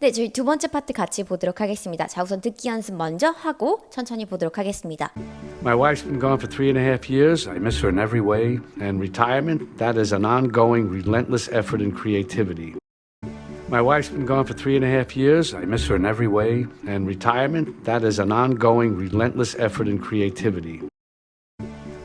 네, 저희 두 번째 파트 같이 보도록 하겠습니다. 자, 우선 듣기 연습 먼저 하고 천천히 보도록 하겠습니다. My wife's been gone for three and a half years. I miss her in every way. And retirement, that is an ongoing, relentless effort and creativity. My wife's been gone for three and a half years. I miss her in every way. And retirement, that is an ongoing, relentless effort and creativity.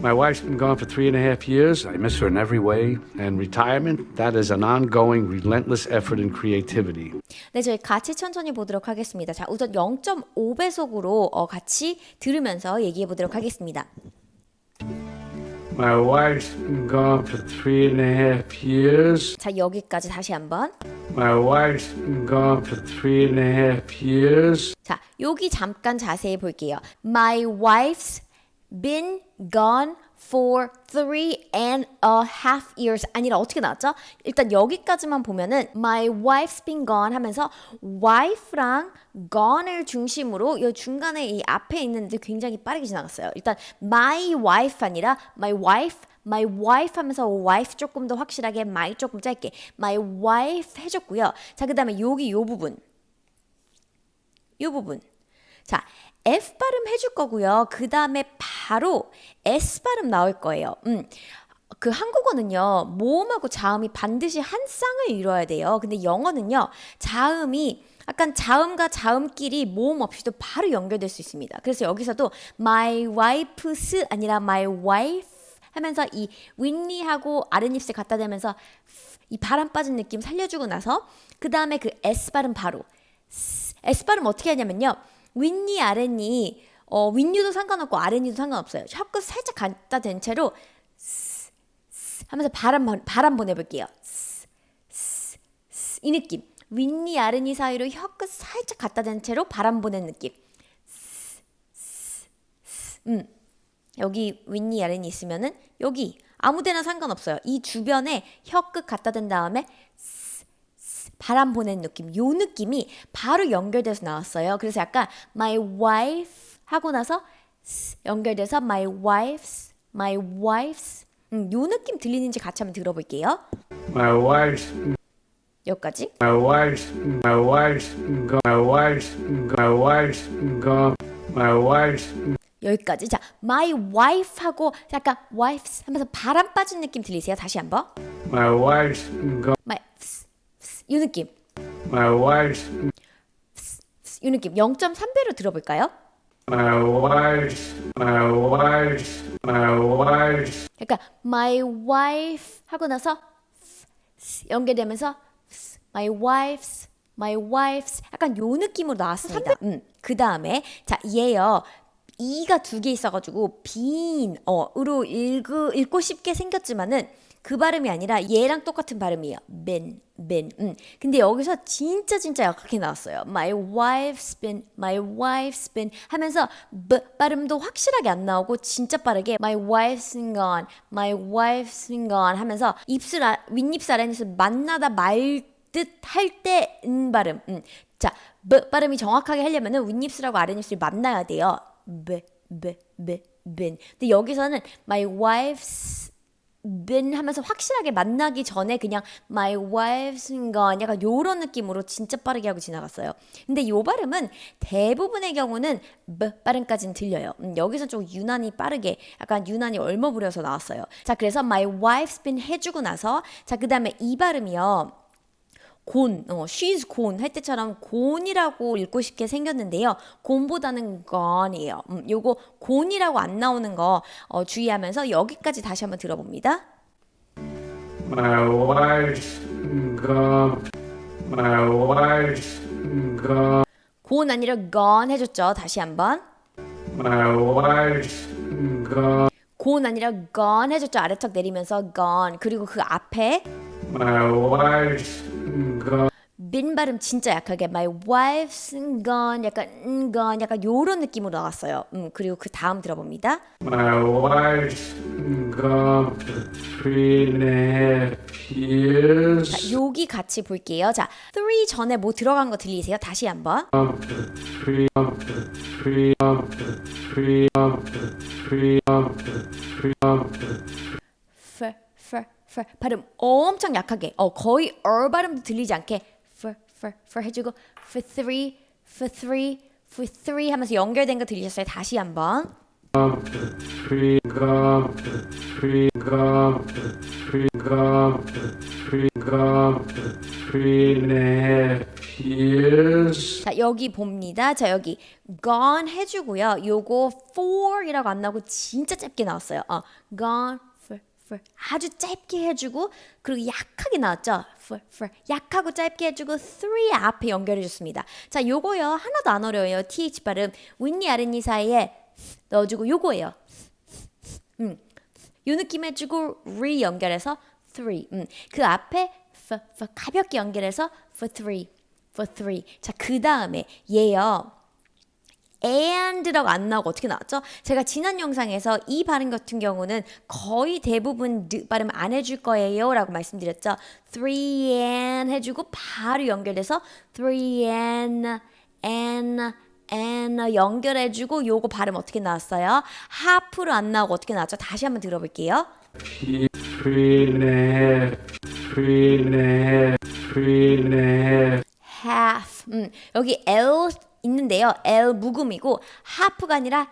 My wife's been gone for three and a half years. I miss her in every way. And retirement, that is an ongoing, relentless effort and creativity. 네, 저희 같이 천천히 보도록 하겠습니다. 자, 우선 0.5배속으로 어, 같이 들으면서 얘기해 보도록 하겠습니다. My wife's been gone for three and a half years. 자, 여기까지 다시 한번. My wife's been gone for three and a half years. 자, 여기 잠깐 자세히 볼게요. My wife's been gone for three and a half years 아니라 어떻게 나왔죠? 일단 여기까지만 보면은 my wife's been gone 하면서 wife랑 gone을 중심으로 이 중간에 이 앞에 있는데 굉장히 빠르게 지나갔어요. 일단 my wife 아니라 my wife my wife 하면서 wife 조금 더 확실하게 my 조금 짧게 my wife 해줬고요. 자, 그 다음에 여기 요 부분 이 부분. 자, F 발음 해줄 거고요. 그 다음에 바로 S 발음 나올 거예요. 음. 그 한국어는요, 모음하고 자음이 반드시 한 쌍을 이뤄야 돼요. 근데 영어는요, 자음이 약간 자음과 자음끼리 모음 없이도 바로 연결될 수 있습니다. 그래서 여기서도 my wife's 아니라 my wife 하면서 이 윈니하고 아랫입술 갖다 대면서 이 바람 빠진 느낌 살려주고 나서 그 다음에 그 S 발음 바로 S 발음 어떻게 하냐면요. 윗니 아랫니 어, 윗니도 상관없고 아랫니도 상관없어요. 혀끝 살짝 갖다 댄 채로 스, 스 하면서 바람 바람 보내볼게요. 스, 스, 스. 이 느낌. 윗니 아랫니 사이로 혀끝 살짝 갖다 댄 채로 바람 보낸 느낌. 스, 스, 스. 음. 여기 윗니 아랫니 있으면은 여기 아무데나 상관없어요. 이 주변에 혀끝 갖다 댄 다음에 바람 보낸 느낌, 요 느낌이 바로 연결돼서 나왔어요. 그래서 약간 my wife 하고 나서 스 연결돼서 my wife's, my wife's. 음, 요 느낌 들리는지 같이 한번 들어볼게요. My wife's 여기까지. my wife's my wife's. My wife's. My wife's. My wife's 여기까지. 자, my wife 하고 약간 wife's 하면서 바람 빠진 느낌 들리세요? 다시 한번. my wife's my 스, 스, 요 느낌. My 스, 요 느낌. 0.3배로 들어볼까요? my wife's my wife's my wife's 약간 my wife 하고 나서 스, 연결되면서 스, my wife's my wife's 약간 요 느낌으로 나왔습니다. 음, 그 다음에 자 얘요. 이가 두 개 있어가지고 빈 어으로 읽고 쉽게 생겼지만은 그 발음이 아니라 얘랑 똑같은 발음이에요. been, been. 음. 근데 여기서 진짜 진짜 약하게 나왔어요. My wife's been, my wife's been 하면서 b 발음도 확실하게 안 나오고 진짜 빠르게 my wife's been gone, my wife's been gone 하면서 입술 아, 윗입술 아랫입술 만나다 말 듯 할 때 은 발음. 음. 자, b 발음이 정확하게 하려면은 윗입술하고 아랫입술이 만나야 돼요. b, b, b, been. 근데 여기서는 my wife's been 하면서 확실하게 만나기 전에 그냥 my wife's gone 약간 요런 느낌으로 진짜 빠르게 하고 지나갔어요. 근데 요 발음은 대부분의 경우는 b 발음까지는 들려요. 음, 여기서 좀 유난히 빠르게 약간 유난히 얼머 부려서 나왔어요. 자, 그래서 my wife's been 해주고 나서 자, 그 다음에 이 발음이요. 곤, 어, she's gone 할 때처럼 곤이라고 읽고 싶게 생겼는데요. 곤보다는 gone이에요. 음, 요거 곤이라고 안 나오는 거 어, 주의하면서 여기까지 다시 한번 들어봅니다. my wife's gone. My wife's gone. 곤 아니라 gone 해줬죠. 다시 한번. My wife's gone. 곤 아니라 gone 해줬죠. 아래턱 내리면서 gone. 그리고 그 앞에 My wife's 빈 발음 진짜 약하게 my wife's gone 약간 음, gone 약간 요런 느낌으로 나왔어요. 음, 그리고 그 다음 들어봅니다. My wife's gone three and a half years. 자, 여기 같이 볼게요. 자, three 전에 뭐 들어간 거 들리세요? 다시 한번. Three, three, three, three, three, gone for three. F f f 발음 엄청 약하게 어 거의 얼 발음도 들리지 않게 f f f 해주고 for three, for three, for three 하면서 연결된 거 들리셨어요? 다시 한번. For for for for for. 자, 여기 봅니다. 자, 여기 gone 해주고요. 요거 for이라고 안 나오고 진짜 짧게 나왔어요. 어, gone for, 아주 짧게 해주고 그리고 약하게 나왔죠. for, for 약하고 짧게 해주고 three 앞에 연결해 줬습니다. 자, 요거요 하나도 안 어려워요. th 발음 윗니 아랫니 사이에 넣어주고 요거예요. 음, 요 느낌 해주고 re 연결해서 three. 음, 그 앞에 for, for 가볍게 연결해서 for three, for three. 자, 그 다음에 얘요. And라고 안 나오고 어떻게 나왔죠? 제가 지난 영상에서 이 발음 같은 경우는 거의 대부분 드 발음 안 해줄 거예요 라고 말씀드렸죠. three and 해주고 바로 연결돼서 three and and and 연결해주고 요거 발음 어떻게 나왔어요? 하프로 안 나오고 어떻게 나왔죠? 다시 한번 들어볼게요. Three three half. 음, 여기 L 있는데요. L 묵음이고 half가 아니라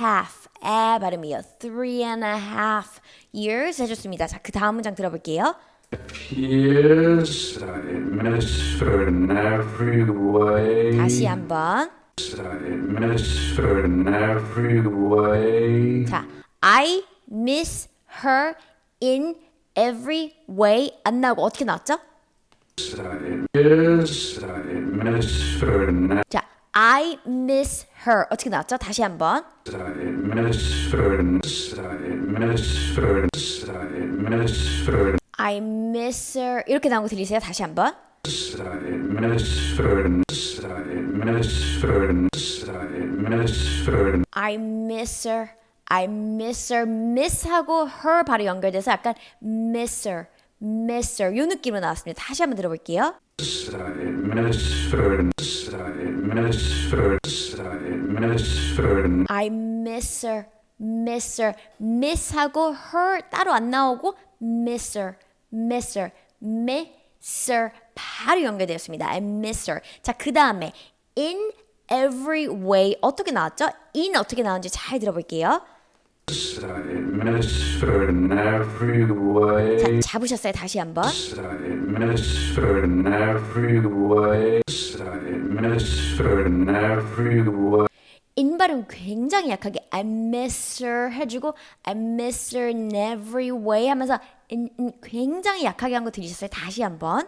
half. 에 발음이요. Three and a half years 해줬습니다. 자, 그 다음 문장 들어볼게요. Years I miss her in every way. 다시 한번. I miss her in every way. 자, I miss her in every way 안 나오고 어떻게 나왔죠? Years I miss her in 자, I miss her 어떻게 나왔죠? 다시 한번. I miss her 이렇게 나온 거 들리세요? 다시 한번. I miss her. I miss her. miss하고 her 바로 연결돼서 약간 miss her, miss her 요 느낌으로 나왔습니다. 다시 한번 들어볼게요. I miss her miss her, miss하고 her 따로 안 나오고 miss her, miss her, miss her 바로 연결되었습니다. I miss her. 자, 그 다음에 in every way 어떻게 나왔죠? in 어떻게 나왔는지 잘 들어볼게요. I miss her in every way. 자, 잡으셨어요? 다시 한번. I miss her in every way. I miss her in every way. in 발음 굉장히 약하게 I miss her 해주고 I miss her in every way 하면서 in, in 굉장히 약하게 한 거 들으셨어요? 다시 한번.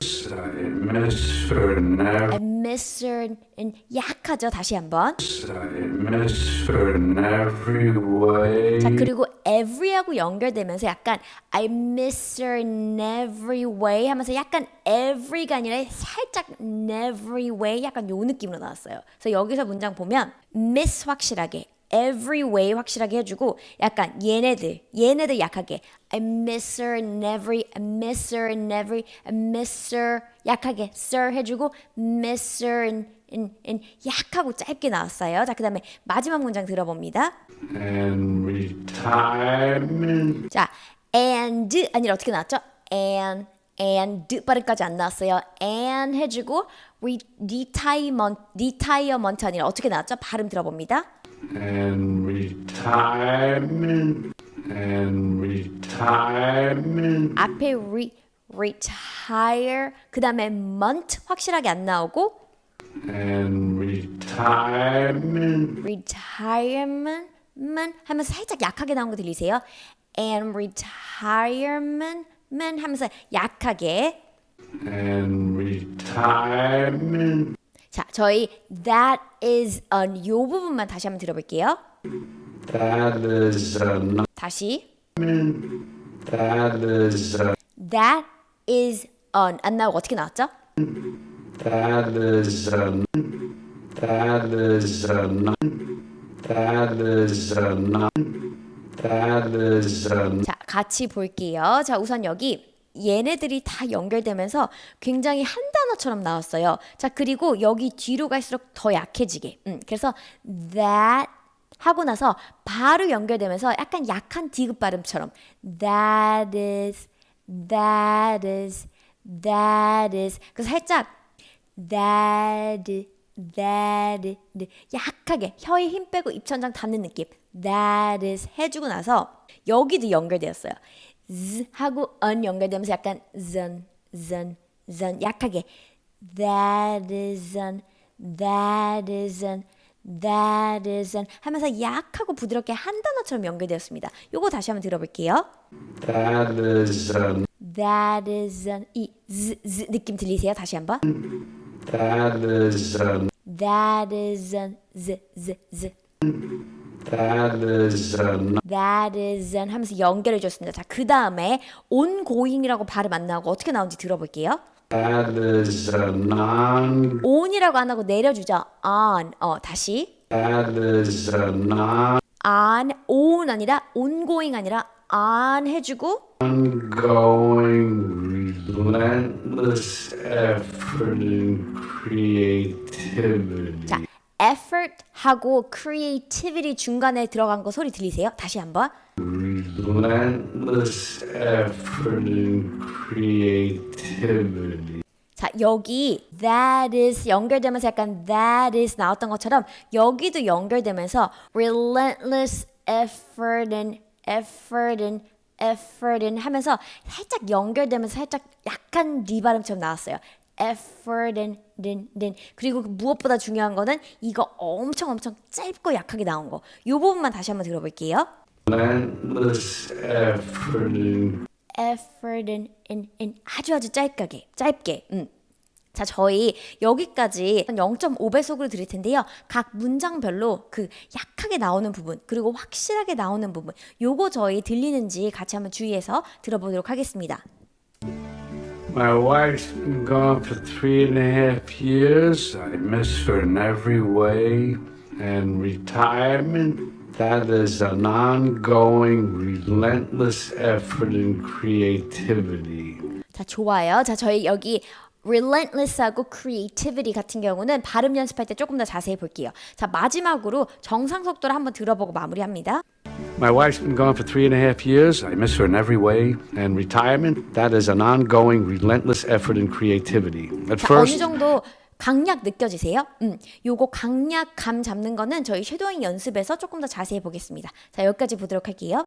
I miss her in every I miss her in, in 약하죠? 다시 한번. I miss her in every way. 자 그리고 every하고 연결되면서 약간 I miss her in every way 하면서 약간 every가 아니라 살짝 in every way 약간 요 느낌으로 나왔어요. 그래서 여기서 문장 보면 miss 확실하게 every way 확실하게 해주고 약간 얘네들 얘네들 약하게 I miss her in every I miss her in every I miss her 약하게 sir 해주고 miss her in in, in 약하고 짧게 나왔어요. 자 그다음에 마지막 문장 들어봅니다. And retirement. 자, and 아니라 어떻게 나왔죠? and and 발음까지 안 나왔어요. and 해주고 re, retirement retirement 아니라 어떻게 나왔죠? 발음 들어봅니다. And retirement. And retirement. 앞에 re, retire 그 다음에 month 확실하게 안 나오고 And retirement. retirement 하면서 살짝 약하게 나온 거 들리세요? and retirement 하면서 약하게 And retirement. 자, 저희 that is on 요 부분만 다시 한번 들어볼게요. That is a 다시 That is a that is on 안 나오고 어떻게 나왔죠? That is a That is a That is a That is a 자, 같이 볼게요. 자, 우선 여기 얘네들이 다 연결되면서 굉장히 한 단어처럼 나왔어요. 자, 그리고 여기 뒤로 갈수록 더 약해지게. 음, 그래서 that 하고 나서 바로 연결되면서 약간 약한 디귿 발음처럼 that is, that is, that is. 그래서 살짝 that, that, 약하게 혀에 힘 빼고 입천장 닿는 느낌. That is 해주고 나서 여기도 연결되었어요. z 하고 un 연결되면서 약간 zun, zun, zun 약하게 that isn't, that isn't, that isn't 하면서 약하고 부드럽게 한 단어처럼 연결되었습니다. 요거 다시 한번 들어볼게요. That is an, That isn't 이 z, z 느낌 들리세요? 다시 한번. that is an, That isn't z, z, z. that is an, That isn't 하면서 연결해 줬습니다. 자, 그 다음에 ongoing이라고 발음 안 나오고 어떻게 나오는지 들어볼게요. That is a non, on이라고 안 하고 내려주죠. on. 어, 다시. that is a non, on, on 아니라 ongoing 아니라 on 해주고 ongoing, relentless effort and creativity. 자, effort 하고 creativity 중간에 들어간 거 소리 들리세요? 다시 한번. Relentless effort and creativity. 자, 여기 that is 연결되면서 약간 that is 나왔던 것처럼 여기도 연결되면서 relentless effort and effort and effort and 하면서 살짝 연결되면서 살짝 약간 리 발음처럼 나왔어요. effort and then then 그리고 무엇보다 중요한 거는 이거 엄청 엄청 짧고 약하게 나온 거. 이 부분만 다시 한번 들어볼게요. Relentless effort and effort and, and, and 아주 아주 짧게 짧게 음. 자 저희 여기까지 0.5배속으로 드릴 텐데요 각 문장별로 그 약하게 나오는 부분 그리고 확실하게 나오는 부분 요거 저희 들리는지 같이 한번 주의해서 들어보도록 하겠습니다 My wife's been gone for three and a half years. I miss her in every way. And retirement, that is an ongoing, relentless effort and creativity. 자 좋아요 자 저희 여기 relentless하고 creativity 같은 경우는 발음 연습할 때 조금 더 자세히 볼게요 자 마지막으로 정상 속도를 한번 들어보고 마무리합니다 My wife's been gone for three and a half years. I miss her in every way. And retirement, that is an ongoing, relentless effort and creativity. At 자, 어느 first, 정도 강약 느껴지세요? 음, 요거 강약 감 잡는 거는 저희 쉐도잉 연습에서 조금 더 자세히 보겠습니다. 자, 여기까지 보도록 할게요.